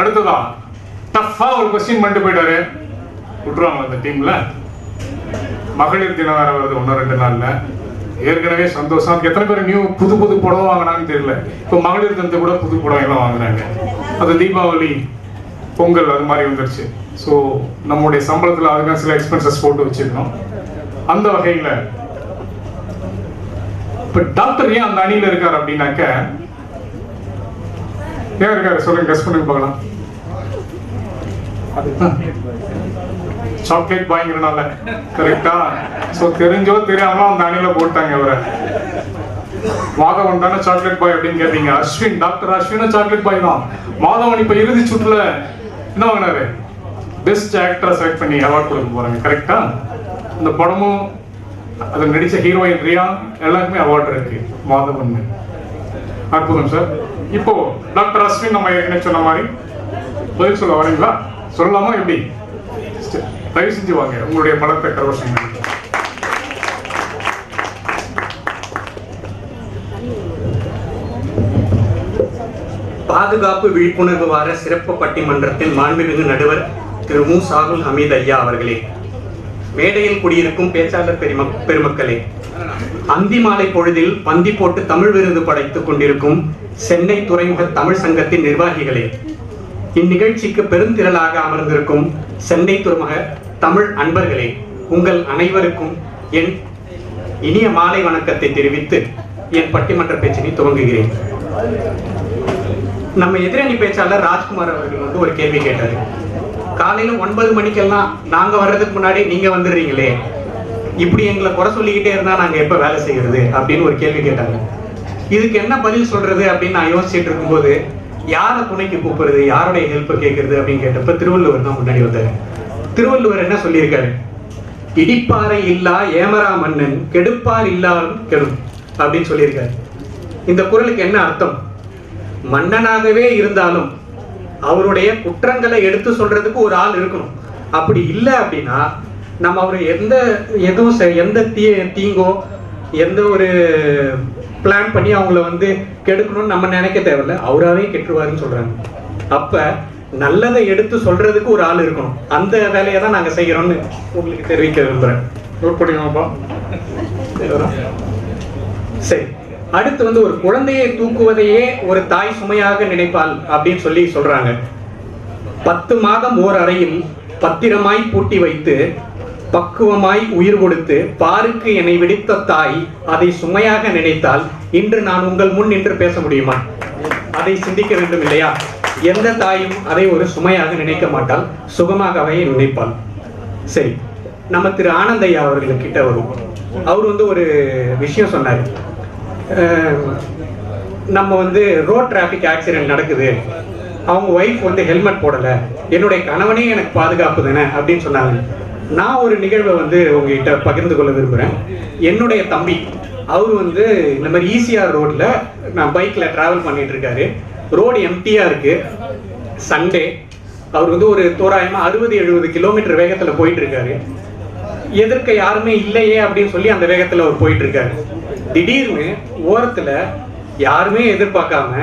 அடுத்ததா டஃப்பா ஒரு கொஸ்டின் பண்ணிட்டு போயிட்டாரு. விட்டுருவாங்க அந்த டீம்ல மகளிர் தினம் வேற வருது ஒன்று ரெண்டு நாள்ல. ஏற்கனவே சந்தோஷம். எத்தனை பேர் நியூ புது புது புடவை வாங்கினான்னு தெரியல. இப்போ மகளிர் தினத்தை கூட புது புடவை எல்லாம் வாங்குறாங்க. அது தீபாவளி பொங்கல் அது மாதிரி வந்துருச்சு. ஸோ நம்முடைய சம்பளத்தில் அதுக்காக சில எக்ஸ்பென்சஸ் போட்டு வச்சிருக்கோம். அந்த வகையில் இப்போ டாக்டர் ஏன் அந்த அணியில் இருக்கார் அப்படின்னாக்க ஏன் இருக்காரு? சொல்லுங்க கெஸ் பண்ணி பார்க்கலாம். சாக்லேட் வாங்கிறனால கரெக்டா? சோ தெரிஞ்சோ தெரியாமலோ அந்த அணில போட்டாங்க அவரை மாதவன் தானே சாக்லேட் பாய் அப்படின்னு கேட்டீங்க. அஸ்வின் டாக்டர் அஸ்வினும் சாக்லேட் பாய் தான். மாதவன் இப்ப இறுதி சுற்றுல என்ன வாங்கினாரு? பெஸ்ட் ஆக்டரை செலக்ட் பண்ணி அவார்ட் கொடுக்க போறாங்க. கரெக்டா இந்த படமும் அது நடிச்ச ஹீரோயின் ரியா எல்லாருக்குமே அவார்டு இருக்கு. மாதவன் அற்புதம் சார் இப்போ டாக்டர் அஸ்வின் நம்ம ஏற்கனவே சொன்ன மாதிரி? பதில் சொல்ல வரீங்களா? சொல்லலாமா எப்படி? தயவு செஞ்சு வாங்க உங்களுடைய பலத்தை கரவசம் பாதுகாப்பு விழிப்புணர்வு வார சிறப்பு பட்டிமன்றத்தின் மாண்புமிகு நடுவர் திரு மு. சாகுல் ஹமீத் ஐயா அவர்களே. மேடையில் குடியிருக்கும் பேச்சாளர் பெரும பெருமக்களே அந்தி மாலை பொழுதில் பந்தி போட்டு தமிழ் விருது படைத்துக் கொண்டிருக்கும் சென்னை துறைமுக தமிழ் சங்கத்தின் நிர்வாகிகளே இந்நிகழ்ச்சிக்கு பெருந்திரளாக அமர்ந்திருக்கும் சென்னை துறைமுக தமிழ் அன்பர்களே உங்கள் அனைவருக்கும் என் இனிய மாலை வணக்கத்தை தெரிவித்து என் பட்டிமன்ற பேச்சினை துவங்குகிறேன். நம்ம எதிரணி பேச்சாளர் ராஜ்குமார் அவர்கள் வந்து ஒரு கேள்வி கேட்டாரு. காலையில ஒன்பது மணிக்கெல்லாம் நாங்க வர்றதுக்கு முன்னாடி நீங்க வந்துடுறீங்களே இப்படி எங்களை குறை சொல்லிக்கிட்டே இருந்தா நாங்க எப்ப வேலை செய்யறது அப்படின்னு ஒரு கேள்வி கேட்டாங்க. இதுக்கு என்ன பதில் சொல்றது அப்படின்னு நான் யோசிச்சுட்டு இருக்கும்போது யாரை துணைக்கு கூப்பிடுறது? யாருடைய ஹெல்ப் கேட்கறது அப்படின்னு கேட்டப்ப திருவள்ளுவர் தான் முன்னாடி வந்தாரு. திருவள்ளுவர் என்ன சொல்லியிருக்காரு? இடிப்பாறை இல்லா ஏமரா மன்னன் கெடுப்பார் இல்லாலும் கெடும் அப்படின்னு சொல்லியிருக்காரு. இந்த குரலுக்கு என்ன அர்த்தம்? மன்னனாகவே இருந்தாலும் அவருடைய குற்றங்களை எடுத்து சொல்றதுக்கு ஒரு ஆள் இருக்கணும். அப்படி இல்லை அப்படின்னா நம்ம அவர் எந்த எதுவும் செ- எந்த தீ தீங்கோ எந்த ஒரு பிளான் பண்ணி அவங்கள வந்து கெடுக்கணும்னு நம்ம நினைக்க தேவையில்ல. அவராவே கெட்டுருவாருன்னு சொல்கிறாங்க அப்போ நல்லதை எடுத்து சொல்கிறதுக்கு ஒரு ஆள் இருக்கணும். அந்த வேலையை தான் நாங்கள் செய்கிறோம்னு உங்களுக்கு தெரிவிக்க விரும்புகிறேன் நோட் பண்ணிக்கோங்கப்பா. சரி. அடுத்து வந்து ஒரு குழந்தையை தூக்குவதையே ஒரு தாய் சுமையாக நினைப்பாள் அப்படின்னு சொல்லி சொல்றாங்க. பத்து மாதம் ஓர் அறையில் பத்திரமாய் பூட்டி வைத்து பக்குவமாய் உயிர் கொடுத்து பாருக்கு என்னை விடுத்த தாய் அதை சுமையாக நினைத்தால் இன்று நான் உங்கள் முன் நின்று பேச முடியுமா? அதை சிந்திக்க வேண்டும் இல்லையா? எந்த தாயும் அதை ஒரு சுமையாக நினைக்க மாட்டால் சுகமாகவே நினைப்பாள். சரி நம்ம திரு ஆனந்தையா அவர்கள் கிட்ட வருவோம். அவர் வந்து ஒரு விஷயம் சொன்னார். அஹ், நம்ம வந்து ரோட் டிராஃபிக் ஆக்சிடென்ட் நடக்குது. அவங்க ஒய்ஃப் வந்து ஹெல்மெட் போடலை. என்னுடைய கணவனே எனக்கு பாதுகாப்பு தானே? அப்படின்னு சொன்னாங்க. நான் ஒரு நிகழ்வை வந்து உங்ககிட்ட பகிர்ந்து கொள்ள விரும்புகிறேன் என்னுடைய தம்பி அவர் வந்து இந்த மாதிரி ஈசிஆர் ரோட்டில் நான் பைக்கில் ட்ராவல் பண்ணிட்டு இருக்காரு. ரோடு எம்டியாக இருக்கு. சண்டே அவர் வந்து ஒரு தோராயமாக அறுபது எழுபது கிலோமீட்டர் வேகத்தில் போயிட்டு இருக்காரு. எதிர்க்க யாருமே இல்லையே அப்படின்னு சொல்லி அந்த வேகத்தில் அவர் போயிட்டு இருக்காரு. திடீர்னு ஓரத்தில் யாருமே எதிர்பார்க்காம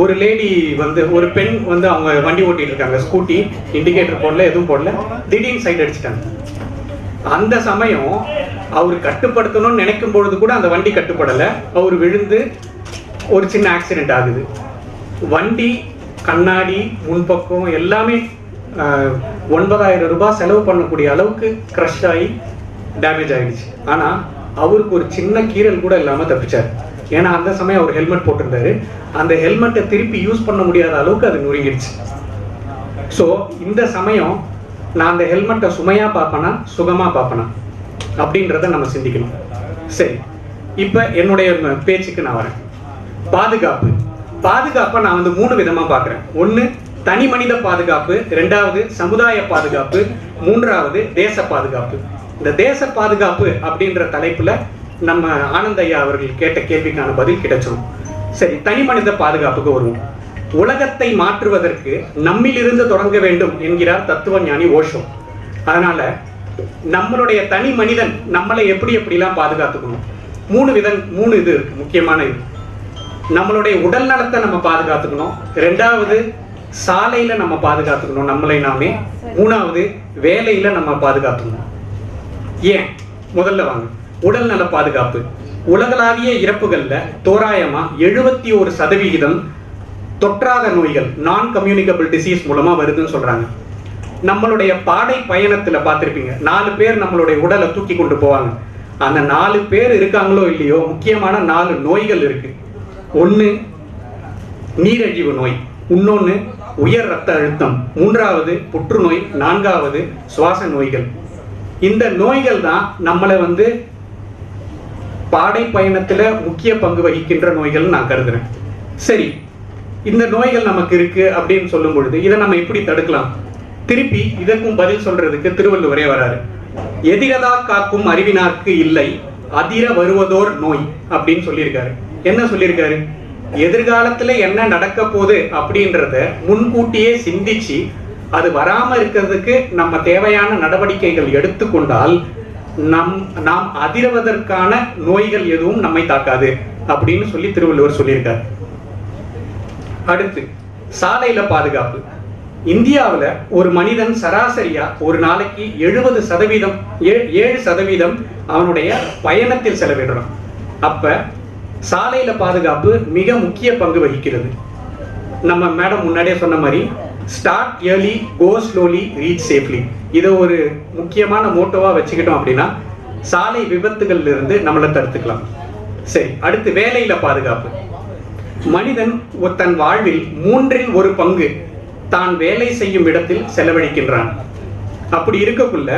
ஒரு லேடி வந்து ஒரு பெண் வந்து அவங்க வண்டி ஓட்டிட்டு இருக்காங்க ஸ்கூட்டி இண்டிகேட்டர் போடல எதுவும் போடல. திடீர்னு சைட் அடிச்சிட்டாங்க. அந்த சமயம் அவர் கட்டுப்படுத்தணும்னு நினைக்கும் பொழுது கூட அந்த வண்டி கட்டுப்படலை. அவர் விழுந்து ஒரு சின்ன ஆக்சிடென்ட் ஆகுது. வண்டி கண்ணாடி முன்பக்கம் எல்லாமே ஒன்பதாயிரம் ரூபாய் செலவு பண்ணக்கூடிய அளவுக்கு க்ரஷ் ஆகி டேமேஜ் ஆகிடுச்சு ஆனால் அவருக்கு ஒரு சின்ன கீறல் கூட இல்லாமல் தப்பிச்சார். ஏன்னா அந்த சமயம் அவர் ஹெல்மெட் போட்டிருந்தாரு. அந்த ஹெல்மெட்டை திருப்பி யூஸ் பண்ண முடியாத அளவுக்கு அது நொறுங்கிடுச்சு. ஸோ இந்த சமயம் நான் அந்த ஹெல்மெட்டை சுமையா பார்ப்பேனா சுகமா பார்ப்பேனா? அப்படின்றத நம்ம சிந்திக்கணும். சரி. இப்போ என்னுடைய பேச்சுக்கு நான் வரேன். பாதுகாப்பு. பாதுகாப்பை நான் வந்து மூணு விதமா பார்க்குறேன். ஒன்று தனி மனித பாதுகாப்பு. ரெண்டாவது சமுதாய பாதுகாப்பு. மூன்றாவது தேச பாதுகாப்பு. இந்த தேச பாதுகாப்பு அப்படின்ற தலைப்புல நம்ம ஆனந்தையா அவர்கள் கேட்ட கேள்விக்கான பதில் கிடைச்சிடும் சரி தனி மனித பாதுகாப்புக்கு வருவோம். உலகத்தை மாற்றுவதற்கு நம்மிலிருந்து தொடங்க வேண்டும் என்கிறார் தத்துவ ஞானி ஓஷோ. அதனால நம்மளுடைய தனி மனிதன் நம்மளை எப்படி எப்படிலாம் பாதுகாத்துக்கணும்? மூணு விதம் மூணு இது இருக்கு முக்கியமான இது. நம்மளுடைய உடல் நலத்தை நம்ம பாதுகாத்துக்கணும். ரெண்டாவது சாலையில நம்ம பாதுகாத்துக்கணும் நம்மளை நாமே. மூணாவது வேலையில நம்ம பாதுகாத்துக்கணும். ஏன்? முதல்ல வாங்க. உடல் நல பாதுகாப்பு. உலகளாவிய இறப்புகளில் தோராயமாக எழுபத்தி ஒரு சதவிகிதம் தொற்றாத நோய்கள் நான் கம்யூனிகபிள் டிசீஸ் மூலமாக வருதுன்னு சொல்கிறாங்க நம்மளுடைய பாடை பயணத்தில் பார்த்துருப்பீங்க. நாலு பேர் நம்மளுடைய உடலை தூக்கி கொண்டு போவாங்க. அந்த நாலு பேர் இருக்காங்களோ இல்லையோ முக்கியமான நாலு நோய்கள் இருக்கு. ஒன்று நீரழிவு நோய் இன்னொன்று உயர் ரத்த அழுத்தம் மூன்றாவது புற்றுநோய் நான்காவது சுவாச நோய்கள். இந்த நோய்கள் தான் நம்மளை வந்து பாடை பயணத்துல முக்கிய பங்கு வகிக்கின்ற நோய்கள் நான் கருதுறேன். சரி இந்த நோய்கள் நமக்கு இருக்கு அப்படின்னு சொல்லும் பொழுது இதை நம்ம எப்படி தடுக்கலாம்? திருப்பி இதற்கும் பதில் சொல்றதுக்கு திருவள்ளுவரே வராரு. எதிரதா காக்கும் அறிவினார்க்கு இல்லை அதிர வருவதோர் நோய் அப்படின்னு சொல்லியிருக்காரு. என்ன சொல்லியிருக்காரு? எதிர்காலத்துல என்ன நடக்க போகுது? அப்படின்றத முன்கூட்டியே சிந்திச்சு அது வராம இருக்கிறதுக்கு நம்ம தேவையான நடவடிக்கைகள் எடுத்துக்கொண்டால் நம் நாம் அதிரவதற்கான நோய்கள் எதுவும் நம்மை தாக்காது அப்படின்னு சொல்லி திருவள்ளுவர் சொல்லியிருக்கார். அடுத்து சாலையில பாதுகாப்பு. இந்தியாவுல ஒரு மனிதன் சராசரியா ஒரு நாளைக்கு எழுபது சதவீதம் ஏழு சதவீதம் அவனுடைய பயணத்தில் செலவிடுறான். அப்ப சாலையில பாதுகாப்பு மிக முக்கிய பங்கு வகிக்கிறது. நம்ம மேடம் முன்னாடியே சொன்ன மாதிரி start early go slowly reach safely இதை ஒரு முக்கியமான மோட்டோவா வச்சுக்கிட்டோம் அப்படின்னா சாலை விபத்துகள்ல இருந்து நம்மளை தடுத்துக்கலாம். சரி அடுத்து வேலையில பாதுகாப்பு. மனிதன் ஒரு தன் வாழ்வில் மூன்றில் ஒரு பங்கு தான் வேலை செய்யும் இடத்தில் செலவழிக்கின்றான். அப்படி இருக்கக்குள்ள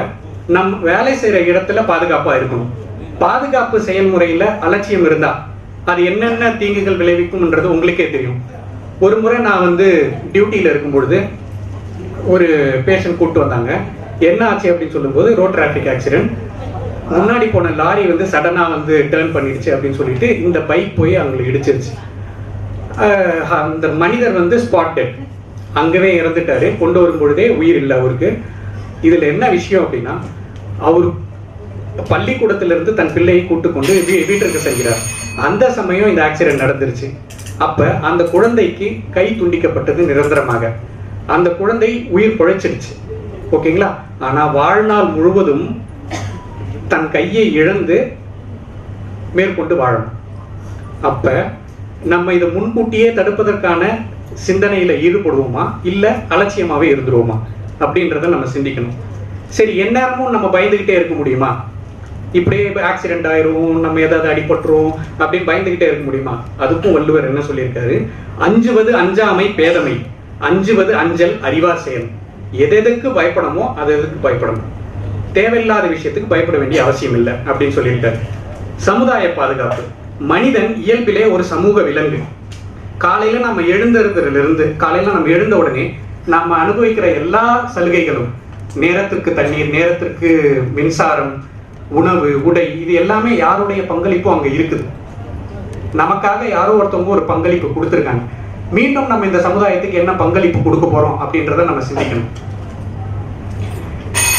நம் வேலை செய்யற இடத்துல பாதுகாப்பா இருக்கணும். பாதுகாப்பு செயல்முறையில அலட்சியம் இருந்தா அது என்னென்ன தீங்குகள் விளைவிக்கும்ன்றது உங்களுக்கே தெரியும். ஒரு முறை நான் வந்து டியூட்டியில் இருக்கும் பொழுது ஒரு பேஷண்ட் கூட்டு வந்தாங்க. என்ன ஆச்சு அப்படின்னு சொல்லும்போது ரோட் டிராஃபிக் ஆக்சிடென்ட் முன்னாடி போன லாரி வந்து சடனாக வந்து டேர்ன் பண்ணிடுச்சு அப்படின்னு சொல்லிட்டு இந்த பைக் போய் அவங்களுக்கு இடிச்சிருச்சு. அந்த மனிதர் வந்து ஸ்பாட் டெட் அங்கவே இறந்துட்டாரு. கொண்டு வரும் பொழுதே உயிர் இல்லை அவருக்கு. இதில் என்ன விஷயம் அப்படின்னா அவர் பள்ளிக்கூடத்திலிருந்து தன் பிள்ளையை கூட்டு கொண்டு வீட்டிற்கு செல்கிறார். அந்த சமயம் இந்த ஆக்சிடென்ட் நடந்துருச்சு. அப்ப அந்த குழந்தைக்கு கை துண்டிக்கப்பட்டது நிரந்தரமாக. அந்த குழந்தை உயிர் பிழைச்சிடுச்சு. ஓகேங்களா? ஆனா வாழ்நாள் முழுவதும் தன் கையை இழந்து மேற்கொண்டு வாழணும். அப்ப நம்ம இதை முன்கூட்டியே தடுப்பதற்கான சிந்தனையில ஈடுபடுவோமா? இல்ல அலட்சியமாவே இருந்துருவோமா? அப்படின்றத நம்ம சிந்திக்கணும். சரி எந்நேரமும் நம்ம பயந்துகிட்டே இருக்க முடியுமா? இப்படியே ஆக்சிடென்ட் ஆயிரும் நம்ம ஏதாவது அடிபட்டுரும் அப்படின்னு பயந்துகிட்டே இருக்க முடியுமா? அதுக்கும் வள்ளுவர் என்ன சொல்லியிருக்காரு? அஞ்சுவது அஞ்சாமை பேதமை அஞ்சுவது அஞ்சல் அறிவார் செயல். எதெதுக்கு பயப்படமோ அது எதுக்கு பயப்படணும்? தேவையில்லாத விஷயத்துக்கு பயப்பட வேண்டிய அவசியம் இல்லை அப்படின்னு சொல்லியிருக்காரு. சமுதாய பாதுகாப்பு. மனிதன் இயல்பிலே ஒரு சமூக விலங்கு. காலையில நம்ம எழுந்ததுல இருந்து காலையில நம்ம எழுந்த உடனே நம்ம அனுபவிக்கிற எல்லா சலுகைகளும் நேரத்திற்கு தண்ணீர் நேரத்திற்கு மின்சாரம் உணவு உடை இது எல்லாமே யாருடைய பங்களிப்பும் அங்க இருக்குது. நமக்காக யாரோ ஒருத்தவங்க ஒரு பங்களிப்பு கொடுத்துருக்காங்க. மீண்டும் நம்ம இந்த சமுதாயத்துக்கு என்ன பங்களிப்பு கொடுக்க போறோம் அப்படின்றத நம்ம சிந்திக்கணும்.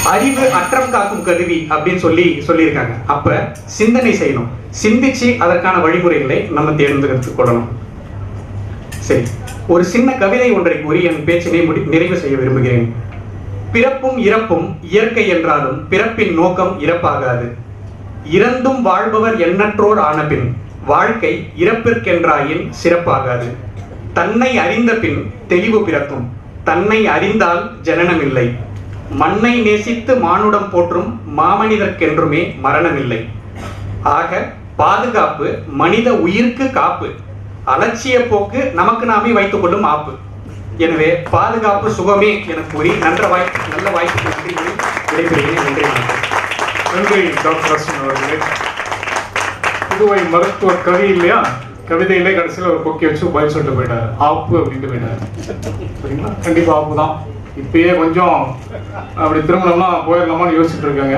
அறிவு அற்றம் காக்கும் கருவி அப்படின்னு சொல்லி சொல்லியிருக்காங்க. அப்ப சிந்தனை செய்யணும். சிந்திச்சு அதற்கான வழிமுறைகளை நம்ம தேர்ந்தெடுத்து கொள்ளணும். சரி. ஒரு சின்ன கவிதை ஒன்றை கூறி என் பேச்சினை முடி நிறைவு செய்ய விரும்புகிறேன். பிறப்பும் இறப்பும் இயற்கை என்றாலும் பிறப்பின் நோக்கம் இறப்பாகாது. இறந்தும் வாழ்பவர் எண்ணற்றோர் ஆனபின் வாழ்க்கை இறப்பிற்கென்றாயின் சிறப்பாகாது. தன்னை அறிந்த பின் தெளிவு பிறக்கும். தன்னை அறிந்தால் ஜனனமில்லை. மண்ணை நேசித்து மானுடம் போற்றும் மாமனிதர்க்கென்றுமே மரணமில்லை. ஆக பாதுகாப்பு மனித உயிர்க்கு காப்பு. அலட்சிய போக்கு நமக்கு நாமே வைத்துக்கொள்ளும் ஆப்பு. எனவே பாதுகாப்பு சுகமே என கூறி நன்ற வாய்ப்பு நல்ல வாய்ப்பு நன்றி விடைபெறுகிறேன். நன்றி நன்றி டாக்டர் அஸ்வின் அவர்களே. புதுவை மருத்துவ கவி இல்லையா? கவிதையிலே கடைசியில் ஒரு கொக்கி வச்சு பதில் சொல்லிட்டு போயிட்டாரு. ஆப்பு அப்படின்ட்டு போயிட்டாரு. சரிங்களா? கண்டிப்பாக ஆப்பு தான் இப்பயே கொஞ்சம் அப்படி திருமணம்லாம் போயிடலாமான்னு யோசிச்சுட்டு இருக்காங்க.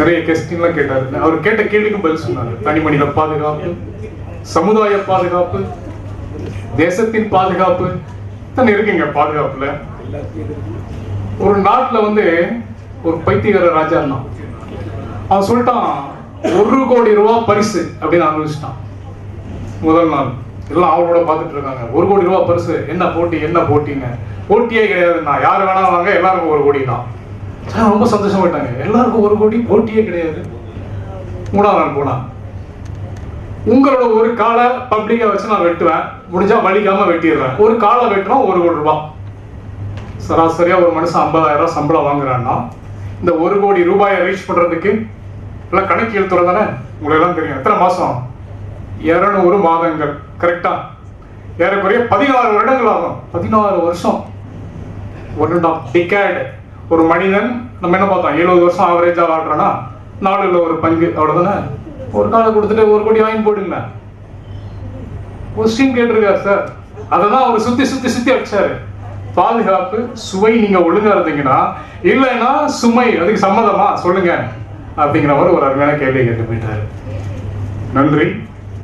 நிறைய கெஸ்டின்லாம் கேட்டாரு. அவர் கேட்ட கேள்விக்கும் பதில் சொன்னார். தனிமனித பாதுகாப்பு சமுதாய பாதுகாப்பு தேசத்தின் பாதுகாப்பு. தான் இருக்குங்க பாதுகாப்புல. ஒரு நாட்டில் வந்து ஒரு பைத்தியகார ராஜா இருந்தான். அவன் சொல்லிட்டான் ஒரு கோடி ரூபா பரிசு அப்படின்னு அனுபவிச்சிட்டான். முதல் நாள். எல்லாம் அவளோட பார்த்துட்டு இருக்காங்க. ஒரு கோடி ரூபாய் பரிசு என்ன போட்டி என்ன போட்டின்னு? போட்டியே கிடையாதுண்ணா. யார் வேணா வாங்க எல்லாருக்கும் ஒரு கோடி தான் ரொம்ப சந்தோஷப்பட்டாங்க எல்லாருக்கும் ஒரு கோடி போட்டியே கிடையாது. மூணாவது நாள் போனான். உங்களோட ஒரு காலை பப்ளிக்கை வச்சு நான் வெட்டுவேன். முடிஞ்சா வலிக்காம வெட்டிடுறேன். ஒரு காலை வெட்டினா ஒரு கோடி ரூபாய் சராசரியா ஒரு மனுஷன் ஐம்பதாயிரம் ரூபாய் சம்பளம் வாங்குறான்னா இந்த ஒரு கோடி ரூபாயை ரீச் பண்றதுக்கு எல்லாம் கணக்கு எழுத்துறது தானே? உங்களுக்கு எல்லாம் தெரியும். எத்தனை மாசம்? இருநூறு மாதங்கள். கரெக்டா ஏறக்குறைய பதினாறு வருடங்கள் ஆகும். பதினாறு வருஷம். ஒன் அண்ட் ஆஃப் டிகேட் ஒரு மனிதன் நம்ம என்ன பார்த்தோம்? எழுபது வருஷம் ஆவரேஜாக வாழ்றானா நாலுல ஒரு பங்கு. அவ்வளோதானே ஒரு காலை கொடுத்துட்டு ஒரு கோடி வாங்கி போடுங்க கொஸ்டின் கேட்டிருக்காரு சார் அததான் அவர் சுத்தி சுத்தி சுத்தி அடிச்சாரு. பாதுகாப்பு சுவை நீங்க ஒழுங்கா இருந்தீங்கன்னா இல்லைன்னா சுமை அதுக்கு சம்மதமா? சொல்லுங்க. அப்படிங்கிற மாதிரி ஒரு அருமையான கேள்வி கேட்டு போயிட்டாரு. நன்றி.